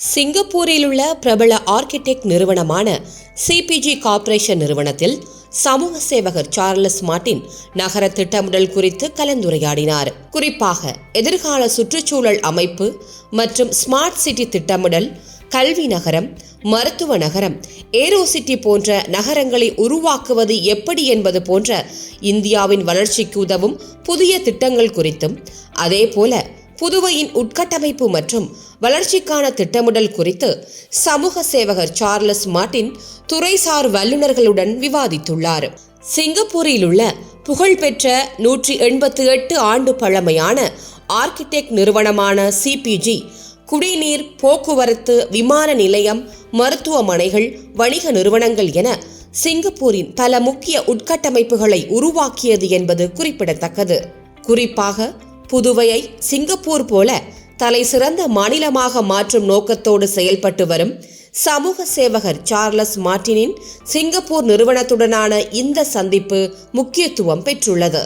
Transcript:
சிங்கப்பூரில் உள்ள பிரபல ஆர்கிடெக்ட் நிறுவனமான சிபிஜி கார்ப்பரேஷன் நிறுவனத்தில் சமூக சேவகர் சார்லஸ் மார்டின் நகர திட்டமிடல் குறித்து கலந்துரையாடினார். குறிப்பாக எதிர்கால சுற்றுச்சூழல் அமைப்பு மற்றும் ஸ்மார்ட் சிட்டி திட்டமிடல் கல்வி நகரம் மருத்துவ நகரம் ஏரோ சிட்டி போன்ற நகரங்களை உருவாக்குவது எப்படி என்பது போன்ற இந்தியாவின் வளர்ச்சிக்கு உதவும் புதிய திட்டங்கள் குறித்தும் அதேபோல புதுவையின் உட்கட்டமைப்பு மற்றும் வளர்ச்சிக்கான திட்டமிடல் குறித்து சமூக சேவகர் சார்லஸ் மார்ட்டின் துறைசார் வல்லுநர்களுடன் விவாதித்துள்ளார். சிங்கப்பூரில் உள்ள புகழ்பெற்ற நூற்றி எண்பத்தி எட்டு ஆண்டு பழமையான ஆர்கிடெக்ட் நிறுவனமான சிபிஜி குடிநீர் போக்குவரத்து விமான நிலையம் மருத்துவமனைகள் வணிக நிறுவனங்கள் என சிங்கப்பூரின் பல முக்கிய உட்கட்டமைப்புகளை உருவாக்கியது என்பது குறிப்பிடத்தக்கது. குறிப்பாக புதுவையை சிங்கப்பூர் போல தலை சிறந்த மாநிலமாக மாற்றும் நோக்கத்தோடு செயல்பட்டு வரும் சமூக சேவகர் சார்லஸ் மார்ட்டினின் சிங்கப்பூர் நிறுவனத்துடனான இந்த சந்திப்பு முக்கியத்துவம் பெற்றுள்ளது.